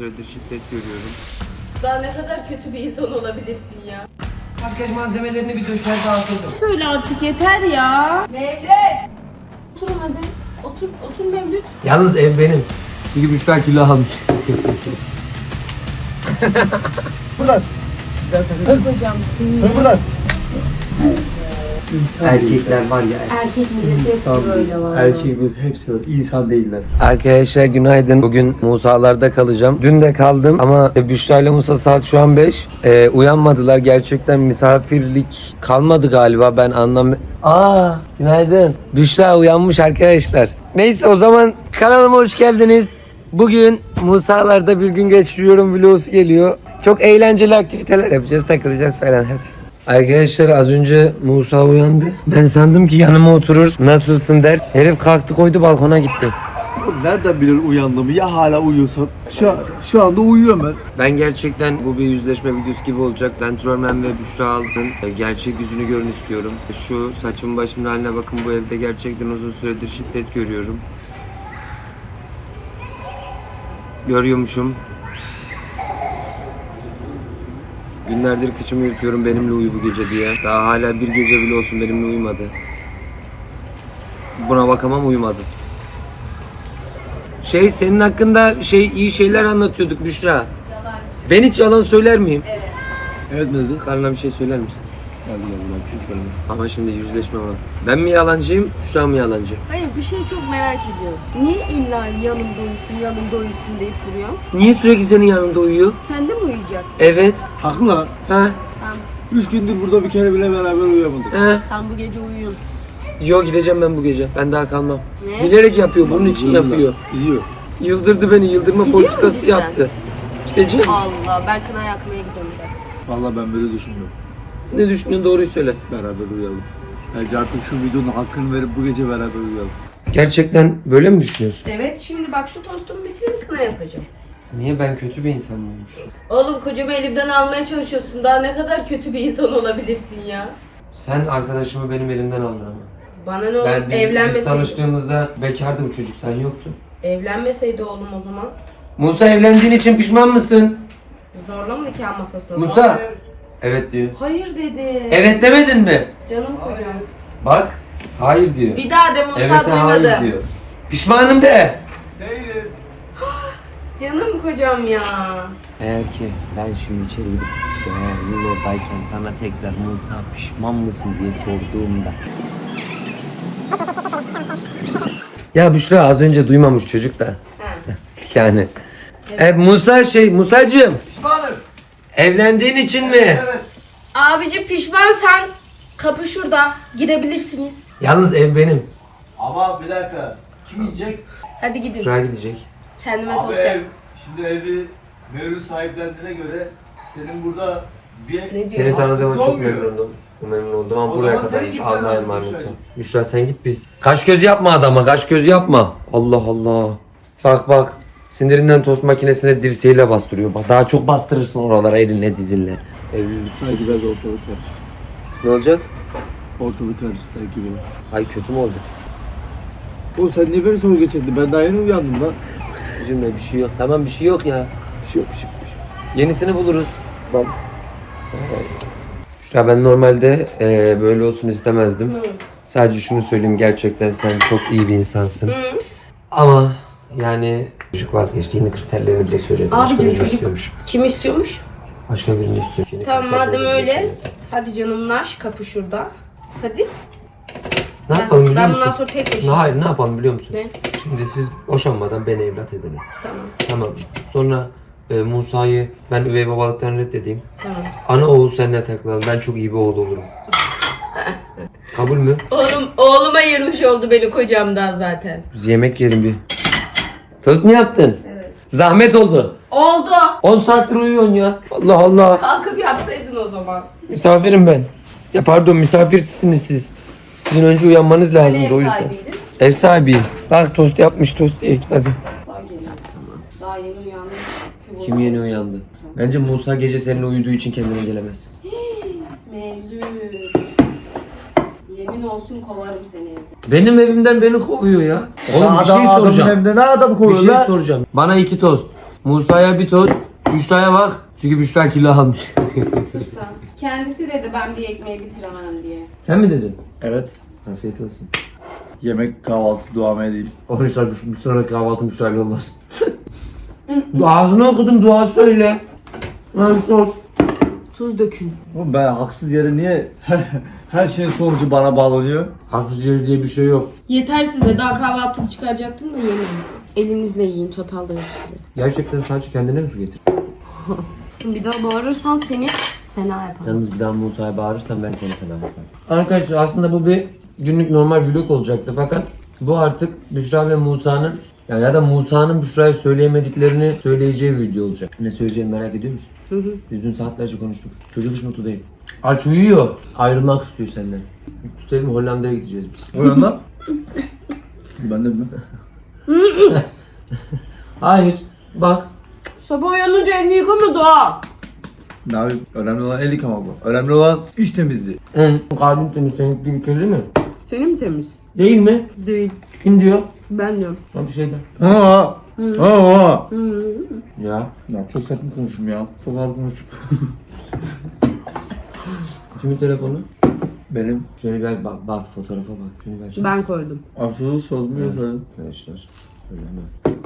süredir şiddet görüyorum. Daha ne kadar kötü bir insan olabilirsin ya. Makyaj malzemelerini bir döşer dağıtırdım. Söyle artık yeter ya. Mevlüt. Oturun hadi. Otur, otur Mevlüt. Yalnız ev benim. Çünkü Büşra kilo almış. Buradan. Hocam sinir. Dur buradan. Erkekler var ya. Erkek milleti hepsi böyle var. Erkeğimiz hepsi öyle. İnsan değiller. Arkadaşlar günaydın. Bugün Musa'larda kalacağım. Dün de kaldım ama Büşra ile Musa saat şu an 5. Ee, uyanmadılar. Gerçekten misafirlik kalmadı galiba. Ben anlam... Aa, günaydın. Büşra uyanmış arkadaşlar. Neyse o zaman kanalıma hoş geldiniz. Bugün Musa'larda bir gün geçiriyorum vlogu geliyor. Çok eğlenceli aktiviteler yapacağız, takılacağız falan hadi. Arkadaşlar az önce Musa uyandı. Ben sandım ki yanıma oturur. Nasılsın der. Herif kalktı koydu balkona gitti. Oğlum nereden bilir uyandığımı? Ya hala uyuyorsam? Şu, şu anda uyuyorum ben. Ben gerçekten bu bir yüzleşme videosu gibi olacak. Ben Trollman ve Büşra Altın. e, Gerçek yüzünü görün istiyorum. Şu saçım başımın haline bakın bu evde gerçekten uzun süredir şiddet görüyorum. Görüyormuşum. Günlerdir kıçımı yırtıyorum benimle uyu bu gece diye. Daha hala bir gece bile olsun benimle uyumadı. Buna bakamam uyumadı. Şey senin hakkında şey iyi şeyler anlatıyorduk Büşra. Ben hiç yalan söyler miyim? Evet ne dedi? Karına bir şey söyler misin? Hadi gel buradan bir söyle. Ama şimdi yüzleşme var. Ben mi yalancıyım, Büşra mı yalancı? Hayır bir şey çok merak ediyorum. Niye illa yanımda uyusun, yanımda uyusun deyip duruyor? Niye sürekli senin yanında uyuyor? Sen de mi uyuyacak? Evet. Haklı lan. Ha? Tamam. Üç gündür burada bir kere bile beraber uyuyamadık. Ha? Tam bu gece uyuyun. Yok gideceğim ben bu gece. Ben daha kalmam. Ne? Bilerek yapıyor, bunun için yapıyor. Gidiyor. Yıldırdı beni, yıldırma Gidiyor mu politikası cidden? yaptı. Gideceğim. Allah ben kına yakmaya gidiyorum. Vallahi ben böyle düşünmüyorum. Ne düşünüyorsun doğruyu söyle. Beraber uyuyalım. Bence artık şu videonun hakkını verip bu gece beraber uyuyalım. Gerçekten böyle mi düşünüyorsun? Evet şimdi bak şu tostumu bitireyim kına yapacağım. Niye ben kötü bir insan mıymış? Oğlum kocamı elimden almaya çalışıyorsun. Daha ne kadar kötü bir insan olabilirsin ya. Sen arkadaşımı benim elimden aldın ama. Bana ne oğlum Ben biz, biz evlenmeseydi. tanıştığımızda bekardı bu çocuk, sen yoktun. Evlenmeseydi oğlum o zaman. Musa evlendiğin için pişman mısın? Zorla mı nikah masasına? Musa. Evet diyor. Hayır dedi. Evet demedin mi? Canım kocam. Bak. Hayır diyor. Bir daha de Musa Evet hayır duymadı. diyor. Pişmanım de. Değilim. Canım kocam ya. Eğer ki ben şimdi içeri gidip şu an oradayken sana tekrar Musa pişman mısın diye sorduğumda. ya Büşra az önce duymamış çocuk da. yani. E, Musa şey Musacığım Pişmanım. Evlendiğin için mi? Evet. Abici pişman sen kapı şurada. Gidebilirsiniz. Yalnız ev benim. Ama bir dakika. Kim yiyecek? Hadi gidin. Büşra gidecek. Kendime Abi tost ev. yap. Şimdi evi Mevlüt sahiplendiğine göre senin burada bir Ne diyor? Seni tanıdığıma çok Olmuyor. memnun oldum. Memnun oldum ama O buraya zaman seni kadarmış. kim Allah'a tanıdı emanet ol. Büşra sen git biz. Kaş göz yapma adama kaş göz yapma. Allah Allah. Bak bak. Sinirinden tost makinesine dirseğiyle bastırıyor. Bak daha çok bastırırsın oralara elinle dizinle. Evlilik sanki biraz ortalık karıştı. Ne olacak? Ortalık karıştı sanki biraz. Ay kötü mü oldu? Oğlum sen niye beni soru geçirdin? Ben daha yeni uyandım lan. Üzülme bir şey yok. Tamam bir şey yok ya. Bir şey yok, bir şey yok, bir şey yok. Yenisini buluruz. Ben Büşra ben normalde eee, böyle olsun istemezdim. Sadece şunu söyleyeyim gerçekten sen çok iyi bir insansın. Ama yani çocuk vazgeçti. Yeni kriterlerini bile söyledi. Başka Abicim birini çocuk istiyormuş. kim istiyormuş? Başka birini istiyor. Yeni Tamam kriterlerini madem bile öyle. söyledi. Hadi canım naş kapı şurada. Hadi. Ne yapalım biliyor ben musun? bundan sonra tek yaşayacağım. hayır ne yapalım biliyor musun? Ne? Şimdi siz boşanmadan beni evlat edin. Tamam. Tamam. Sonra e, Musa'yı ben üvey babalıktan reddedeyim. Tamam. Ana oğul seninle takılalım. Ben çok iyi bir oğul olurum. Kabul mü? Oğlum, oğlum ayırmış oldu beni kocamdan zaten. Biz yemek yiyelim bir. Tost mu yaptın? Evet. Zahmet oldu. Oldu. 10 saattir uyuyorsun ya. Allah Allah. Kalkıp yapsaydın o zaman. Misafirim ben. Ya pardon misafirsiniz siz. Sizin önce uyanmanız lazımdı ev o yüzden. sahibiydin. Ev sahibiyim. Bak tost yapmış tost ye. Hadi. Daha geliyor tamam. Daha yeni uyandım. Kim yeni uyandı? Bence Musa gece seninle uyuduğu için kendine gelemez. Mevlüt. Yemin olsun kovarım seni evde. Benim evimden beni kovuyor ya. Oğlum bir Adam- şey adamın soracağım. evinde ne adam Bir şey lan? soracağım. Bana iki tost. Musa'ya bir tost. Büşra'ya bak. Çünkü Büşra kilo almış. Sus lan. Kendisi dedi ben bir ekmeği bitiremem diye. Sen mi dedin? Evet. Afiyet olsun. Yemek, kahvaltı, duamı edeyim. O Büşra bir sonraki kahvaltı Büşra'yla olmaz. Ağzını okudum dua söyle. Ben sor. Tuz dökün. Oğlum ben haksız yere niye her şeyin sonucu bana bağlanıyor? Haksız yeri diye bir şey yok. Yeter size daha kahvaltımı çıkaracaktım da yemeyin. Elinizle yiyin çatal da yok size. Gerçekten sadece kendine mi su getir? Bir daha bağırırsan seni fena yaparım. Yalnız bir daha Musa'ya bağırırsan ben seni fena yaparım. Arkadaşlar aslında bu bir günlük normal vlog olacaktı fakat bu artık Büşra ve Musa'nın ya, ya da Musa'nın Büşra'ya söyleyemediklerini söyleyeceği bir video olacak. Ne söyleyeceğini merak ediyor musun? Hı hı. Biz dün saatlerce konuştuk. Çocuk hiç mutlu değil. Aç uyuyor. Ayrılmak istiyor senden. Tutalım Hollanda'ya gideceğiz biz. O yandan. ben de bilmem. Hayır. Bak. Sabah uyanınca elini yıkamadı ha. Ne abi? Önemli olan el yıkama bu. Önemli olan iş temizliği. Hı, kalbin temiz senin gibi kirli mi? Senin mi temiz? Değil mi? Değil. Kim diyor? Ben diyorum. Lan bir şey de. Ha ha ha. Ya. Ya çok sert mi konuşum ya? Çok ağır konuşum. Kimin telefonu? Benim. Şöyle ver bak, bak fotoğrafa bak. Şunu ver. Ben koydum. Absolut sormuyor efendim. Arkadaşlar. Şöyle hemen.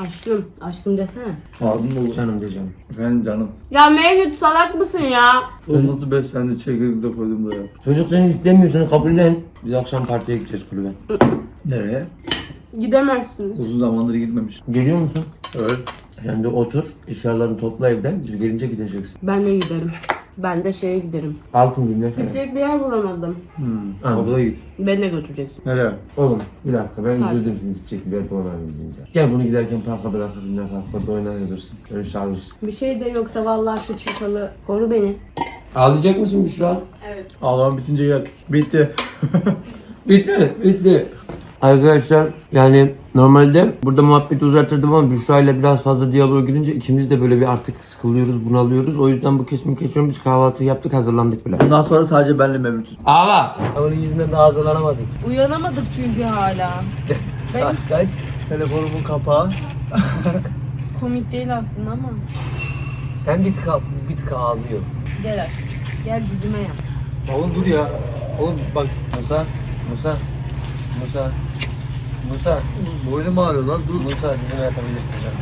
Aşkım. Aşkım desene. Ağzım dolu. Canım de canım. Efendim canım. Ya Mevlüt salak mısın ya? Oğlum nasıl beslendi çekirdeği de koydum buraya. Çocuk seni istemiyor şunu kabullen. Biz akşam partiye gideceğiz kulübe. Nereye? Gidemezsiniz. Uzun zamandır gitmemiş. Geliyor musun? Evet. Sen de otur. Eşyalarını topla evden. Biz gelince gideceksin. Ben de giderim. Ben de şeye giderim. Altın gününe falan. Gidecek bir yer bulamadım. Hmm. Anladım. Kapıda git. Beni de götüreceksin. Nereye? Oğlum bir dakika ben Hadi. üzüldüm şimdi gidecek bir yer bulamam gidince. Gel bunu giderken parka bırakırım ne parkta oynayabilirsin. Öyle çağırırsın. Bir şey de yoksa vallahi şu çıkalı koru beni. Ağlayacak mısın Büşra? Evet. Ağlamam bitince gel. Bitti. Bitti? Bitti. Arkadaşlar yani normalde burada muhabbeti uzatırdım ama Büşra ile biraz fazla diyaloğa girince ikimiz de böyle bir artık sıkılıyoruz, bunalıyoruz. O yüzden bu kesimi geçiyorum. Biz kahvaltı yaptık, hazırlandık bile. Bundan sonra sadece benle Mevlüt'üz. Ağla! Onun yüzünden de hazırlanamadık. Uyanamadık çünkü hala. Saat kaç? Telefonumun kapağı. Komik değil aslında ama. Sen bir tık, bir tık ağlıyor. Gel aşkım. Gel dizime yap. Oğlum dur ya. Oğlum bak Musa, Musa, Musa, Musa, boynum ağrıyor lan dur. Musa dizime yatabilirsin canım.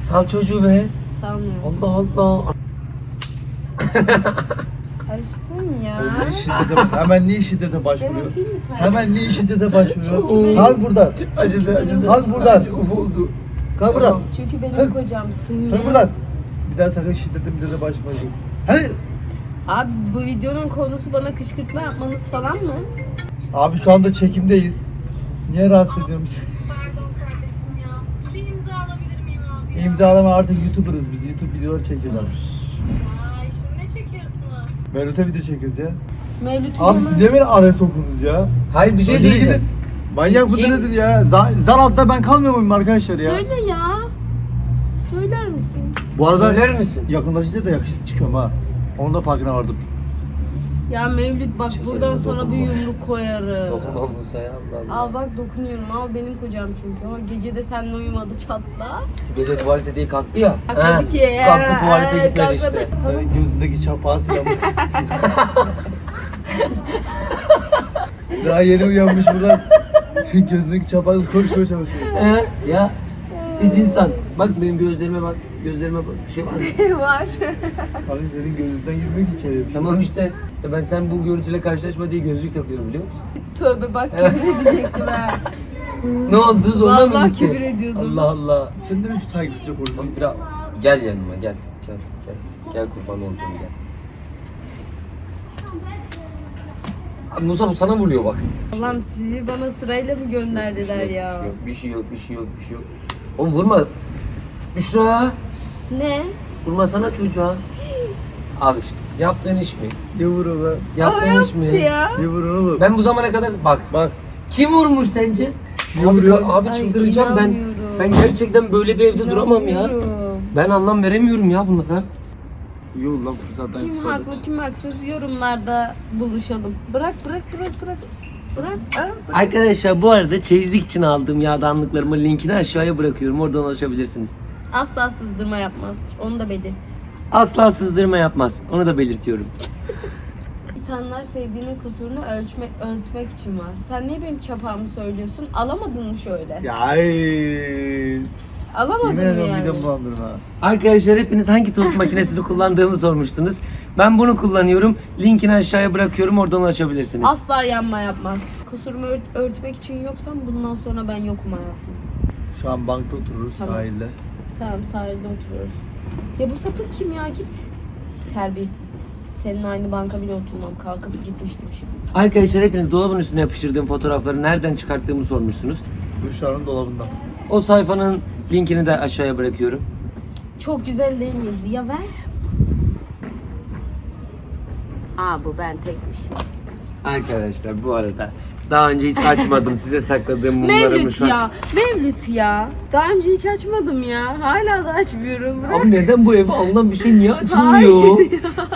Sal çocuğu be. Sanmıyorum. Allah Allah. Aşkım ya. Şiddete, hemen niye şiddete Ben başvuruyor? öpeyim mi taş? Hemen niye şiddete başvuruyor? Kalk buradan. Acıdı, acıdı. Kalk buradan. Uf oldu. Kalk buradan. Çünkü benim Kalk. kocam sığıyor. Kalk buradan. Bir daha sakın şiddete middete başvurmayın. Hani Abi bu videonun konusu bana kışkırtma yapmanız falan mı? Abi şu anda çekimdeyiz. Niye rahatsız ediyorum seni? Pardon kardeşim ya. Bir imza alabilir miyim abi? ya? İmzalama artık YouTuber'ız biz. YouTube videoları çekiyorlar. Ay şimdi ne çekiyorsunuz? Mevlüt'e video çekiyoruz ya. Mevlüt'ün Abi siz niye beni araya sokuyorsunuz ya? Hayır bir şey diyeceğim. gidin. Manyak mıdır Kim- nedir ya? Za- Zan altta ben kalmıyor muyum arkadaşlar ya? Söyle ya. Söyler misin? Bu arada Söyler misin? yakınlaşınca da yakışıklı çıkıyorum ha. Onun da farkına vardım. Ya Mevlüt bak Çekerim, buradan sana dokunma. bir yumruk koyarım. Dokunma Musa'ya Allah Allah. Al bak dokunuyorum ama benim kocam çünkü. Ama gece de seninle uyumadı çatla. Gece tuvalete diye kalktı ya. Kalkmadı He. ki. Kalktı tuvalete Ee, gitmedi kalkmadı. işte. Senin gözündeki çapağı silamış. Daha yeni uyanmış buradan. Gözündeki çapağı konuşmaya çalışıyor. He, ya biz insan. Bak benim gözlerime bak. Gözlerime bak. Bir şey var mı? Var. Abi senin gözünden girmiyor ki içeriye. tamam işte. İşte ben sen bu görüntüyle karşılaşma diye gözlük takıyorum biliyor musun? Tövbe bak küfür edecektim ha. Ne oldu? Zorla mı Vallahi gitti? küfür ediyordum. Allah Allah. Sen de mi saygısızca? Bak biraz gel yanıma gel. Gel gel. Gel kurban olduğum gel. Abi Musa bu sana vuruyor bak. Allah'ım sizi bana sırayla mı gönderdiler ya? Bir şey yok, bir şey yok, bir şey yok. Oğlum vurma. Büşra. Ne? Vurma sana çocuğa. Al işte. Yaptığın iş mi? Ne vurur lan? Yaptığın iş mi? ya. Ne vurur oğlum? Ben bu zamana kadar bak. Bak. Kim vurmuş sence? Kim Abi, vuruyor? abi Ay, çıldıracağım ben. inanmıyorum. Ben gerçekten böyle bir evde duramam ya. İnanmıyorum. Ben anlam veremiyorum ya bunlara. Yok lan fırsattan Kim istifade. haklı kim haksız yorumlarda buluşalım. Bırak bırak bırak bırak. Bırak. Aa, Arkadaşlar bu arada çeyizlik için aldığım yağdanlıklarımın linkini aşağıya bırakıyorum. Oradan ulaşabilirsiniz. Asla sızdırma yapmaz. Onu da belirt. Asla sızdırma yapmaz. Onu da belirtiyorum. İnsanlar sevdiğinin kusurunu ölçmek, örtmek için var. Sen niye benim çapağımı söylüyorsun? Alamadın mı şöyle? Ya ay. Alamadın Yemin mı ediyorum yani? midem bulandırma. Arkadaşlar hepiniz hangi tost makinesini kullandığımı sormuşsunuz. Ben bunu kullanıyorum. Linkini aşağıya bırakıyorum. Oradan ulaşabilirsiniz. Asla yanma yapmaz. Kusurumu ört- örtmek için yoksam bundan sonra ben yokum hayatım. Şu an bankta otururuz Tamam. sahilde. Tamam sahilde oturuyoruz. Ya bu sapık kim ya git. Terbiyesiz. Senin aynı banka bile oturmam. Kalkıp gitmiştim şimdi. Arkadaşlar hepiniz dolabın üstüne yapıştırdığım fotoğrafları nereden çıkarttığımı sormuşsunuz. Büşra'nın dolabından. O sayfanın linkini de aşağıya bırakıyorum. Çok güzel değil miyiz? Ya ver. Aa bu ben tekmişim. Arkadaşlar bu arada daha önce hiç açmadım size sakladığım mumlarımı Mevlüt şu an. ya. Mevlüt ya. Daha önce hiç açmadım ya. Hala da açmıyorum. Abi neden bu eve alınan bir şey niye açılmıyor?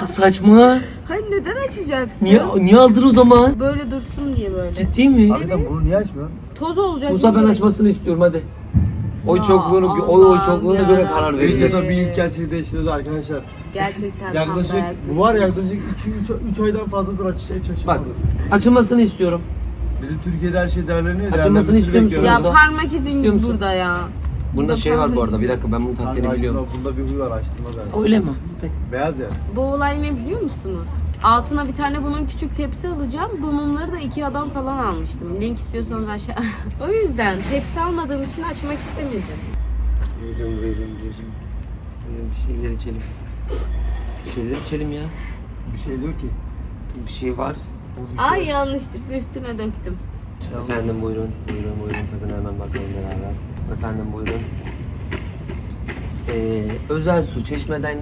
Çok saçma. Hayır neden açacaksın? Niye niye aldın o zaman? Böyle dursun diye böyle. Ciddi mi? Hakikaten bunu niye açmıyorsun? Toz olacak. Musa ben açmasını istiyorum hadi. Oy Ya çokluğunu oy oy Allah'ım çokluğuna göre karar verecek. Videoda bir ilk gerçekleştirdi arkadaşlar. Gerçekten Yaklaşık bu var ya, yaklaşık 2-3 aydan fazladır aç, hiç açılmadı. Bak açılmasını istiyorum. Bizim Türkiye'de her şey değerleniyor. Açılmasını istiyor musun? Ya Musa. parmak İstiyor izin musun? burada ya. Bunda Burada şey var bu parmak arada bir dakika ben bunun taktiğini biliyorum. Bunda bir huy var açtırma galiba. Öyle mi? Beyaz ya. Bu olay ne biliyor musunuz? Altına bir tane bunun küçük tepsi alacağım. Bu mumları da iki adam falan almıştım. Link istiyorsanız aşağı. o yüzden tepsi almadığım için açmak istemedim. Buyurun buyurun buyurun. Buyurun bir şeyler içelim. Bir şeyler içelim ya. Bir şey diyor ki. Bir şey var. Ay yanlışlıkla üstüne döktüm. Efendim buyurun. Buyurun buyurun tadına hemen bakalım beraber. Efendim buyurun. Ee, özel su çeşmeden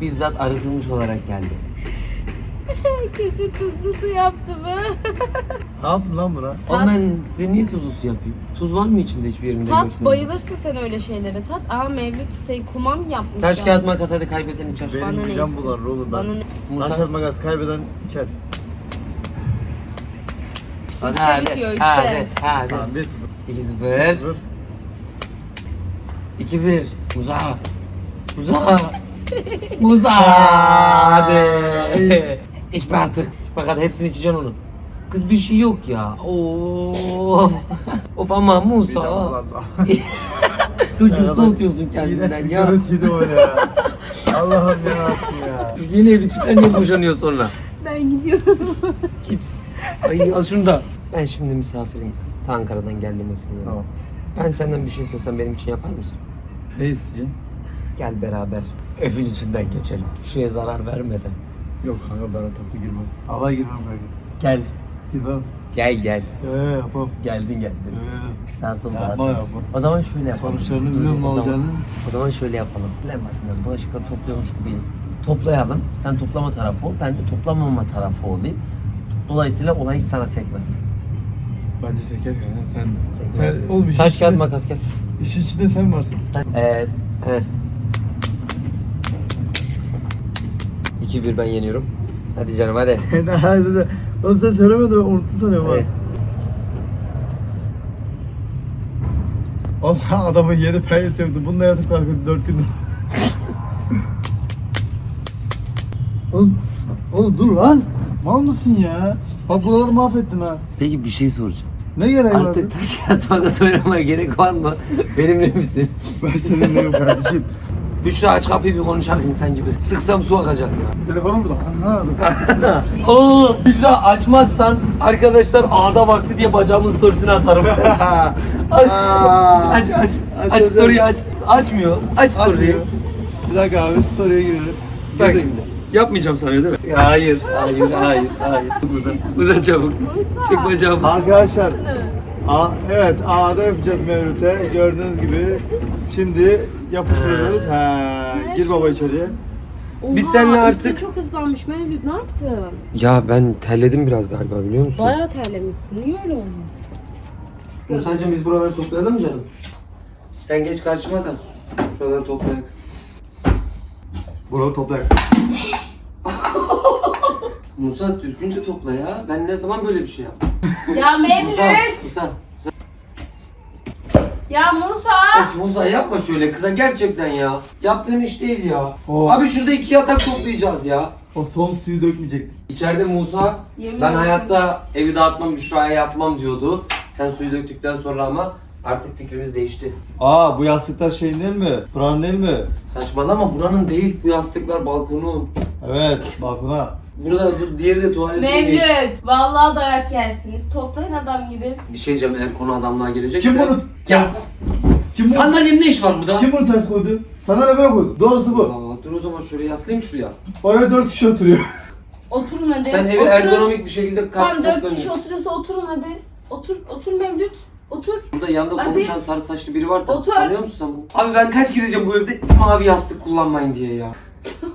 bizzat arıtılmış olarak geldi. Kesin tuzlu su yaptı mı? Ne yaptın lan buna? Ama ben size niye tuzlu su yapayım? Tuz var mı içinde hiçbir yerinde? Tat görseniz? bayılırsın sen öyle şeylere. Tat. Aa Mevlüt şey kumam yapmış Taş ya. kağıt makas hadi kaybeden içer. Bana Benim ne midem bulanır oğlum ben. Bana ne? Musa. Taş kağıt makas kaybeden içer. Hadi, bitiyor üçte. hadi, hadi. Tamam 1-0. 2-0. 2-1. Muza. Muza. Muza. Hadi. İç be artık. Bak hadi hepsini içeceksin onu. Kız bir şey yok ya. Of. of ama Musa. bulandı. Çocuğu soğutuyorsun kendinden İğrenç bir ya. görüntüydü o ya. Allah'ım yarabbim ya. Yeni evli çiftler niye boşanıyor sonra? Ben gidiyorum. Git. Ay al şunu da. Ben şimdi misafirim. Ta Ankara'dan geldim mesela. Tamam. Ben senden bir şey söylesem benim için yapar mısın? Ne isteyeceksin? Gel beraber evin içinden geçelim. Şuraya zarar vermeden. Yok kanka ben topla girmem. Allah girmem kanka. Gel. Girmem. Gel gel. Eee yapamam. Geldin geldin. Eee. Sen sol Yapma, yapma. O zaman şöyle yapalım. Sonuçlarını biliyorum ne o zaman- olacağını. O zaman şöyle yapalım. Dilenmesinden bulaşıkları topluyormuş gibi toplayalım. Sen toplama tarafı ol. Ben de toplamama tarafı olayım. Dolayısıyla olay hiç sana sekmez. Bence seker kanka sen. Sekmez. Sen oğlum işin Taş kağıt içinde, makas gel. işin içinde sen varsın. Evet. Heh. 2-1 ben yeniyorum. Hadi canım hadi. Sen hadi de. Oğlum sen söylemedin ben unuttum sanıyorum Hadi. ha. Oğlum adamın yeni peynir sevdi. Bununla yatıp kalkıyordu 4 gündür. oğlum, oğlum dur lan. Mal mısın ya? Bak buraları mahvettin ha. Peki bir şey soracağım. Ne gerek var? Artık taş kağıt makas oynamaya gerek var mı? Benimle misin? Ben seninleyim kardeşim. Büşra aç kapıyı bir konuşalım insan gibi. Sıksam su akacak ya. Telefonum burada. Ha, Oo, Büşra açmazsan arkadaşlar ağda vakti diye bacağımın storiesini atarım. aç, aç, aç, aç Aç, story'i aç. Açmıyor. Aç story'i. Bir dakika abi story'e girelim. Bak şimdi. Yapmayacağım sanıyor değil mi? Hayır, hayır, hayır, hayır. Uzan, uzan çabuk. Çek bacağımı. Arkadaşlar A, evet A'da yapacağız Mevlüt'e gördüğünüz gibi. Şimdi yapıştırıyoruz. He, gir baba içeriye. Biz seninle artık- çok ıslanmış Mevlüt ne yaptın? Ya ben terledim biraz galiba biliyor musun? Bayağı terlemişsin. Niye öyle olmuş? Musa'cığım biz buraları toplayalım mı canım? Sen geç karşıma da şuraları toplayak. Buraları toplayak. Musa düzgünce topla ya. Ben ne zaman böyle bir şey yaptım? Ya Musa, Mevlüt! Musa. Musa. Ya Musa! Of Musa yapma şöyle kıza gerçekten ya. Yaptığın iş değil ya. O- Abi şurada iki yatak toplayacağız ya. O son suyu dökmeyecektik. İçeride Musa Yemin ben ederim. hayatta evi dağıtmam Büşra'ya yapmam diyordu. Sen suyu döktükten sonra ama artık fikrimiz değişti. Aa bu yastıklar şeyin değil mi? Buranın değil mi? Saçmalama buranın değil. Bu yastıklar balkonun. Evet balkona. Burada bu diğeri de tuvaletiymiş. Mevlüt! Vallahi dayak yersiniz. Toplayın adam gibi. Bir şey diyeceğim eğer konu adamlığa gelecekse. Kim bunu? Ya Kim bunu? sandalyenin ne iş var burada? Kim bunu ters koydu? Sana ne böyle koydu? Doğrusu bu. Aa, dur o zaman şöyle yaslayayım şuraya. Oraya dört kişi oturuyor. Oturun hadi. Sen evi Oturun. ergonomik bir şekilde Tam kat dört kişi oturuyorsa oturun hadi. Otur, otur Mevlüt. Otur. Burada yanında Hadi. konuşan sarı saçlı biri var da Otur. tanıyor musun sen bunu? Abi ben kaç gireceğim bu evde mavi yastık kullanmayın diye ya.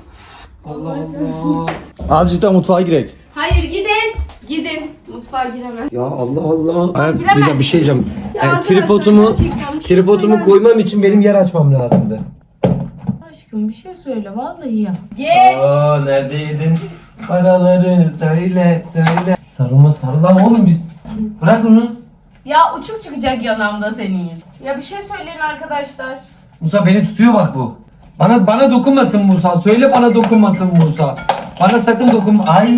Allah Allah. Azıcık da mutfağa girek. Hayır gidin. Gidin. Mutfağa giremez. Ya Allah Allah. Ayak, bir, giremez. dakika, bir şey diyeceğim. Ya Yani arkadaşlar, tripodumu gerçekten bir şey tripodumu koymam için benim yer açmam lazımdı. Aşkım bir şey söyle vallahi ya. Git. Aa neredeydin? Paraları söyle söyle. Sarılma sarılan oğlum biz. Bırak onu. Ya uçuk çıkacak yanamda senin. Ya bir şey söyleyin arkadaşlar. Musa beni tutuyor bak bu. Bana bana dokunmasın Musa. Söyle bana dokunmasın Musa. Bana sakın dokunma. Ay.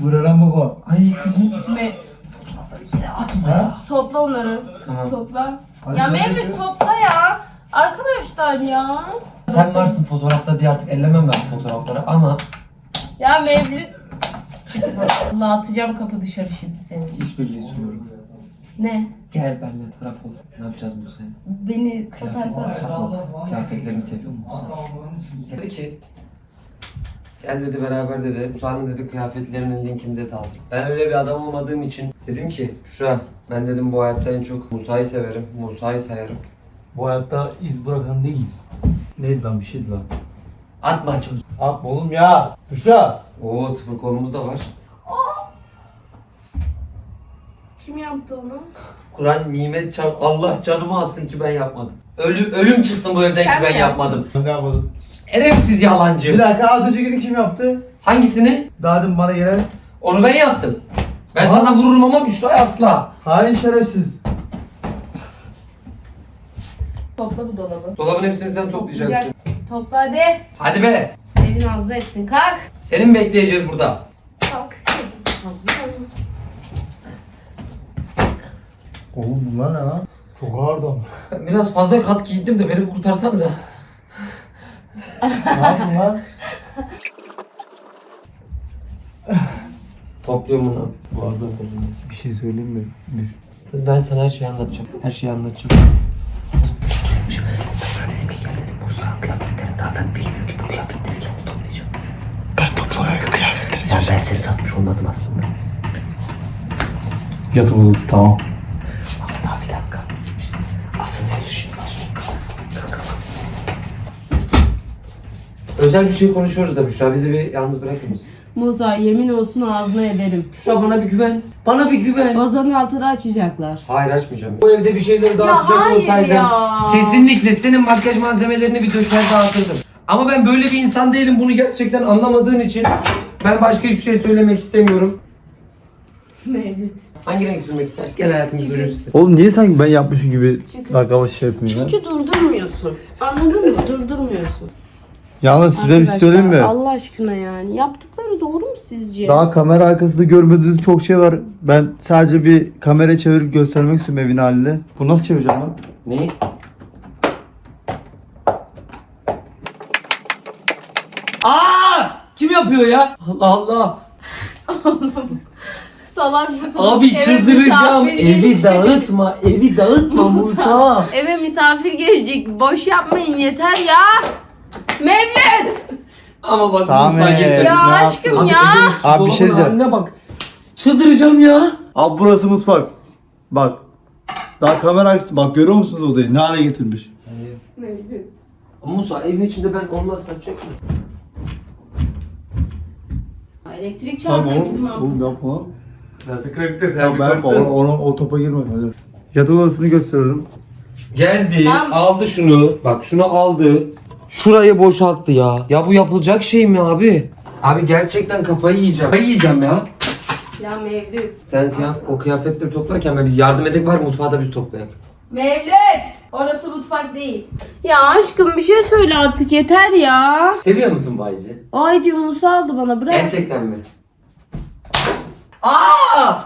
Buradan baba. Ay kızım. Me Ha? topla onları. Tamam. Topla. Hadi ya Mevlüt de- topla ya. Arkadaşlar ya. Sen varsın fotoğrafta diye artık ellemem ben fotoğrafları ama Ya Mevlüt. Çıkma. Allah atacağım kapı dışarı şimdi seni. işbirliği sunuyorum. Ne? Gel benimle taraf ol. Ne yapacağız Musa'ya? Beni satarsan. Satma. Kıyafetlerini seviyor musun Musa? Dedi ki Gel dedi beraber dedi. Musa'nın dedi kıyafetlerinin linkini dedi hazır. Ben öyle bir adam olmadığım için dedim ki Şura ben dedim bu hayatta en çok Musa'yı severim. Musa'yı sayarım. Bu hayatta iz bırakan değil. Neydi lan bir şeydi lan. Atma çocuk. Atma oğlum ya. Büşra. Oo sıfır kolumuz da var. Kim yaptı onu? Kur'an nimet çarp Allah canımı alsın ki ben yapmadım. Ölüm, ölüm çıksın bu evden Sen ki ben mi yapmadım. Ben ne yapmadım? Edepsiz yalancı. Bir dakika az öncekini kim yaptı? Hangisini? Daha demin bana gelen. Onu ben yaptım. Ben Aa. sana vururum ama Büşra'ya asla. Hain şerefsiz. Topla bu dolabı. Dolabın hepsini sen toplayacaksın. Topla hadi. Hadi be. Evin ağzına ettin. Kalk. Seni mi bekleyeceğiz burada? Kalk. Oğlum bunlar ne lan? Çok ağır. Ben biraz fazla kat giydim de beni kurtarsanıza. ne yaptın lan? Topluyorum bunu. Fazla Bir şey söyleyeyim mi? Ben sana her şeyi anlatacağım. Her şeyi anlatacağım. Ben seni satmış olmadım aslında. Yatak odası tamam. Ama bir dakika. Asıl mevzu şimdi başlıyor. Özel bir şey konuşuyoruz da Büşra bizi bir yalnız bırakır mısın? Musa yemin olsun ağzına ederim. Büşra bana bir güven. Bana bir güven. Bazanın altında açacaklar. Hayır açmayacağım. Bu evde bir şeyleri dağıtacak hayır olsaydım ya. kesinlikle senin makyaj malzemelerini bir döker dağıtırdım. Ama ben böyle bir insan değilim. Bunu gerçekten anlamadığın için ben başka hiçbir şey söylemek istemiyorum. Mevlüt. Hangi renk sürmek istersin? Gel hayatım Çünkü-. Oğlum niye sanki ben yapmışım gibi Çünkü- bak hava şey yapmıyor ya? Çünkü durdurmuyorsun. Anladın mı? Durdurmuyorsun. Yalnız size bir şey söyleyeyim mi? Allah aşkına yani. Yaptıkları doğru mu sizce? Daha kamera arkasında görmediğiniz çok şey var. Ben sadece bir kamera çevirip göstermek istiyorum evin haline. Bu nasıl çevireceğim lan? Ne? Aa! Kim yapıyor ya? Allah Allah. Salak mısın? Abi Eve çıldıracağım. misafir Evi gelecek. dağıtma. Evi dağıtma Musa. Eve misafir gelecek. Boş yapmayın yeter ya. Mevlüt! Ama bak Sami. Musa getirdi. Ya ne aşkım Abi ya. evin Abi bir şey dolabın diyeceğim. haline bak. Çıldıracağım ya. Abi burası mutfak. Bak. Daha kamera. Bak görüyor musunuz odayı? Ne hale getirmiş? Mevlüt. Musa evin içinde ben olmazsam çek Elektrik Tamam çarptı bizim oğlum. yapma. Nasıl korktun Tamam ben yapma. Ona, ona, o topa girme. Hadi. Yatak odasını gösteriyorum. Geldi, Tamam. aldı şunu. Bak şunu aldı. Şurayı boşalttı ya. Ya bu yapılacak şey mi abi? Abi gerçekten kafayı yiyeceğim. Kafayı yiyeceğim ya. Ya Mevlüt. Sen kıyaf o kıyafetleri toplarken ben biz yardım edek var mutfağı da biz toplayak. Mevlüt! Orası mutfak değil. Ya aşkım bir şey söyle artık yeter ya. Seviyor musun Bayci? Ay Musa aldı bana bırak. Gerçekten mi? Aa!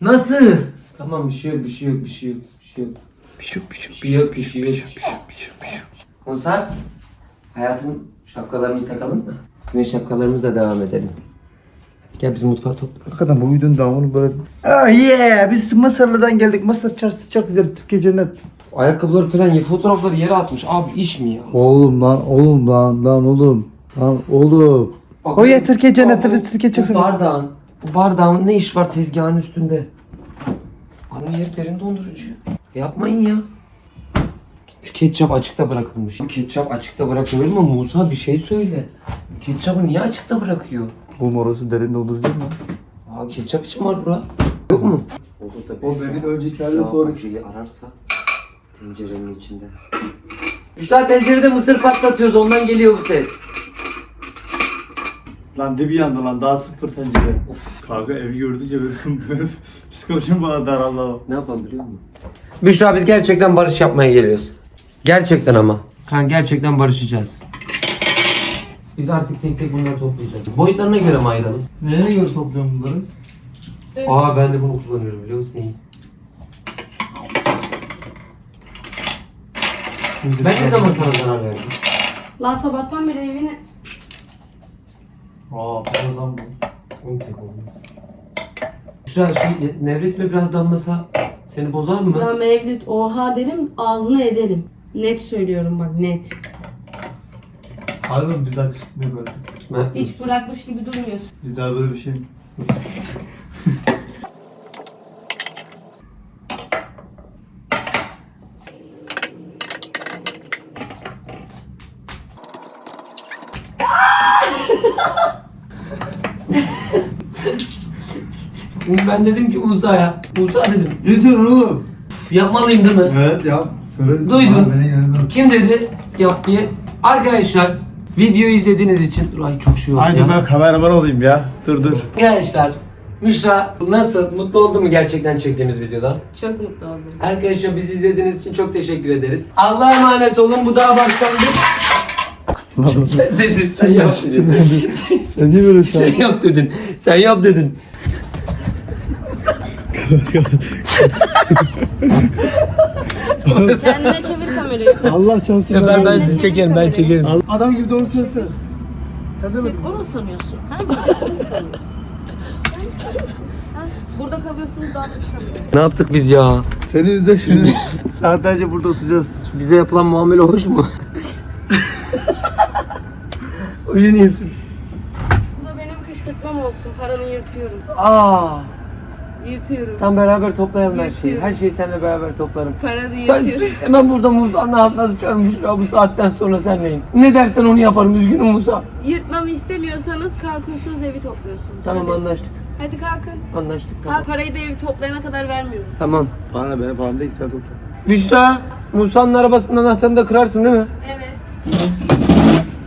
Nasıl? Tamam bir şey yok, bir şey yok, bir şey yok, bir şey yok. Bir şey yok, bir şey Bir şey yok, bir şey yok. Musa, hayatım şapkalarımızı takalım mı? Yine şapkalarımızla devam edelim. Gel biz mutfağı toplayalım. Hakikaten bu videonun devamını böyle... Ah yeah! Biz Mısırlı'dan geldik. Mısır çarşısı çok güzel. Türkiye cennet. Ayakkabıları falan ya fotoğrafları yere atmış. Abi iş mi ya? Oğlum lan, oğlum lan, lan oğlum. Lan oğlum. Bak, O ya Türkiye cenneti biz Türkiye Bu çıksın. bardağın, bu bardağın ne iş var tezgahın üstünde? Anne yer derin dondurucu. Yapmayın ya. Gitmiş ketçap açıkta bırakılmış. Bu ketçap açıkta bırakılır mı? Musa bir şey söyle. Ketçapı niye açıkta bırakıyor? Oğlum orası derin dondurucu değil mi? Aa ketçap için var bura. Yok mu? Olur da O benim önceki halde Şu sonra- şeyi ararsa tencerenin içinde. Büşra tencerede mısır patlatıyoruz ondan geliyor bu ses. Lan dibi yandı lan daha sıfır tencere. Of. Kanka evi gördükçe benim, benim psikolojim bana daraldı. Ne yapalım biliyor musun? Büşra biz gerçekten barış yapmaya geliyoruz. Gerçekten ama. Kan gerçekten barışacağız. Biz artık tek tek bunları toplayacağız. Boyutlarına göre mi ayıralım? Neye göre topluyorum bunları? Aa ben de bunu kullanıyorum biliyor musun? İyi. Ben ne zaman sana zarar verdim? Lan sabahtan beri evini... Aa birazdan bu. Onu tek olmaz. Büşra şu nevresme biraz damlasa seni bozar mı? Ya Mevlüt oha derim ağzına ederim. Net söylüyorum bak net. Oğlum biz daha böldük. Ben- Hiç bırakmış gibi durmuyorsun. Biz daha böyle bir şey Ben dedim ki Musa'ya. Musa dedim. Söylüyorsun oğlum? Yapmalıyım değil mi? Evet yap. Söyle. Duydun. Beni. Kim dedi yap diye? Arkadaşlar videoyu izlediğiniz için Dur, ay çok şey oldu Haydi ya. ben kameraman olayım ya. Dur dur. Arkadaşlar Müşra nasıl? Mutlu oldun mu gerçekten çektiğimiz videodan? Çok mutlu oldum. Arkadaşlar bizi izlediğiniz için çok teşekkür ederiz. Allah'a emanet olun. Bu daha başlangıç. sen dedin. Sen yap dedin. Sen niye böyle şey sen yap dedin. Sen yap dedin. Kendine çevir kamerayı. Allah çarpsın. Ya ben, ben sizi çekerim. Ben çekerim. Adam gibi doğru söylesene. Sen demedin mi? Onu sanıyorsun. Ha? Onu sanıyorsun. Ha? Burada kalıyorsunuz daha çıkamıyorsunuz. Ne yaptık biz ya? Senin yüzünden şimdi saatlerce burada oturacağız. Bize yapılan muamele hoş mu? Oyun iyisi. Bu da benim kışkırtmam olsun. Paranı yırtıyorum. Aa. Yırtıyorum. Tam beraber toplayalım her şeyi. Yırtıyorum. Her şeyi seninle beraber toplarım. Paranı Sen yırtıyorum. hemen burada Musa'nın altına sıçarım Büşra bu saatten sonra senleyim. Ne dersen onu yaparım üzgünüm Musa. Yırtmamı istemiyorsanız kalkıyorsunuz evi topluyorsunuz. Tamam Hadi. anlaştık. Hadi kalkın. Anlaştık tamam. Kalk parayı da evi toplayana kadar vermiyorum. Tamam. Bana benim param değil ki sen topla. Büşra Musa'nın arabasının anahtarını da kırarsın değil mi? Evet.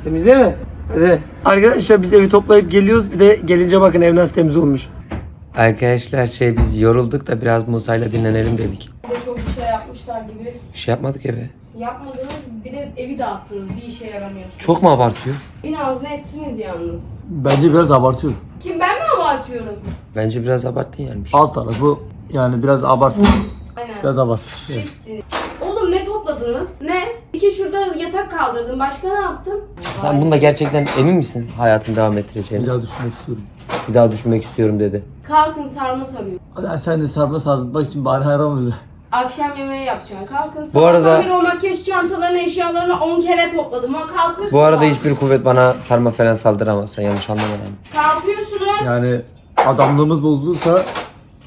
Temiz değil mi? Hadi. Arkadaşlar biz evi toplayıp geliyoruz. Bir de gelince bakın ev nasıl temiz olmuş. Arkadaşlar şey biz yorulduk da biraz Musa'yla dinlenelim dedik. Bir de çok bir şey yapmışlar gibi. Bir şey yapmadık eve. Yapmadınız bir de evi dağıttınız. Bir işe yaramıyorsunuz. Çok mu abartıyor? Bin ağzına ettiniz yalnız. Bence biraz abartıyor. Kim ben mi abartıyorum? Bence biraz abarttın yani. Alt tarafı yani biraz abart. Aynen. Biraz abart. Sizsiniz. Oğlum ne topladınız? Ne? İki şurada yatak kaldırdın. Başka ne yaptın? Sen bunda gerçekten emin misin hayatını devam ettireceğini? Bir daha düşünmek istiyorum. Bir daha düşünmek istiyorum dedi. Kalkın sarma sarıyor. Hadi sen de sarma sardırmak için bari arama bize. Akşam yemeği yapacaksın. Kalkın. Bu arada- beri o makyaj çantalarını, eşyalarını 10 kere topladım. Ha kalkıyorsunuz. Bu arada hiçbir kuvvet bana sarma falan saldıramaz. Sen yanlış anlama yani. Kalkıyorsunuz. Yani adamlığımız bozulursa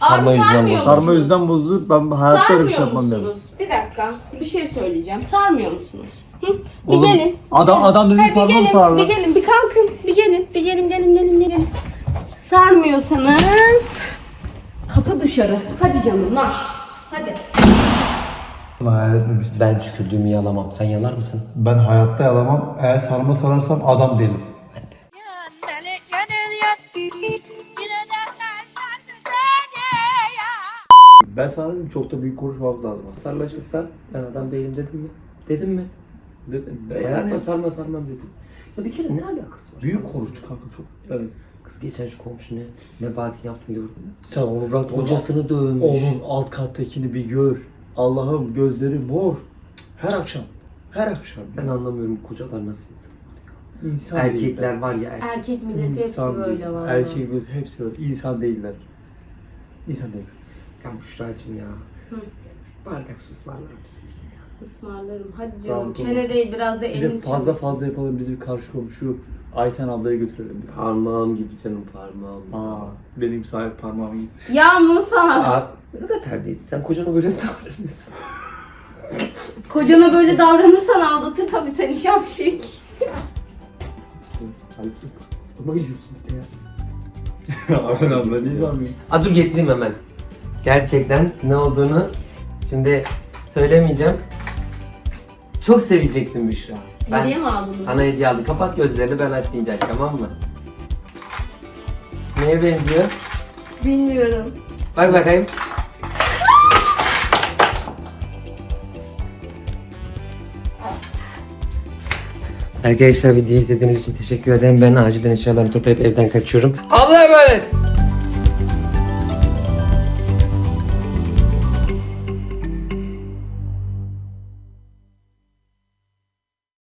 sarma Abi yüzünden sarmıyor bozuldu. sarma musunuz? yüzden bozulur. Ben hayatta öyle bir şey Sarmıyor yapmam derim. musunuz? Bir dakika. Bir şey söyleyeceğim. Sarmıyor musunuz? Hı? Bir Oğlum, gelin. adam- adam dediğin Hadi sarma mı gelin? Bir gelin, bir kalkın. Bir gelin, bir gelin, gelin, gelin, gelin. Sarmıyorsanız kapı dışarı. Hadi canım naş. Hadi. Hayal. Ben tükürdüğümü yalamam. Sen yalar mısın? Ben hayatta yalamam. Eğer sarma sararsam adam değilim. Ben sana dedim çok da büyük konuşmamız lazım. Sarılacaksan ben adam değilim dedim mi? Dedim mi? Dedim. Ben Yani- sarma sarmam dedim. Ya bir kere ne alakası var? Büyük sarma konuş kanka çok. Yani Kız geçen şu komşu ne? Nebahat'in yaptığını gördün mü? sen onu bırak Hocasını dövmüş. Onun alt kattakini bir gör. Allah'ım gözleri mor. Her akşam. Her akşam. Ben anlamıyorum kocalar nasıl insan. İnsan Erkekler değiller. var ya erkek. Erkek milleti hepsi İnsan böyle var. Erkek milleti hepsi öyle. İnsan değiller. İnsan değil. Ya Büşra'cığım ya. Hı. Bardak su ısmarlar mısın bize ya? Ismarlarım. Hadi canım. doğru. Çene değil biraz da Bir de eliniz fazla çalışsın. fazla yapalım bizim karşı komşu Ayten ablaya götürelim. Parmağım gibi canım parmağım. Aa, benim sahip parmağım gibi. Ya Musa. Aa, ne kadar terbiyesiz. Sen kocana böyle davranıyorsun? Kocana böyle davranırsan aldatır tabii seni şapşik. Halbuki. Ama gülüyorsun bir de ya. Ayten abla niye sanmıyorsun? Aa, dur getireyim hemen. Gerçekten ne olduğunu şimdi söylemeyeceğim. Çok seveceksin Büşra. Ben Hediye mi aldınız? sana hediye aldım. Kapat gözlerini ben açmayacağım tamam mı? Neye benziyor? Bilmiyorum. Bak bakayım. Arkadaşlar videoyu izlediğiniz için teşekkür ederim. Ben acilen eşyalarımı toplayıp evden kaçıyorum. Allah'a emanet.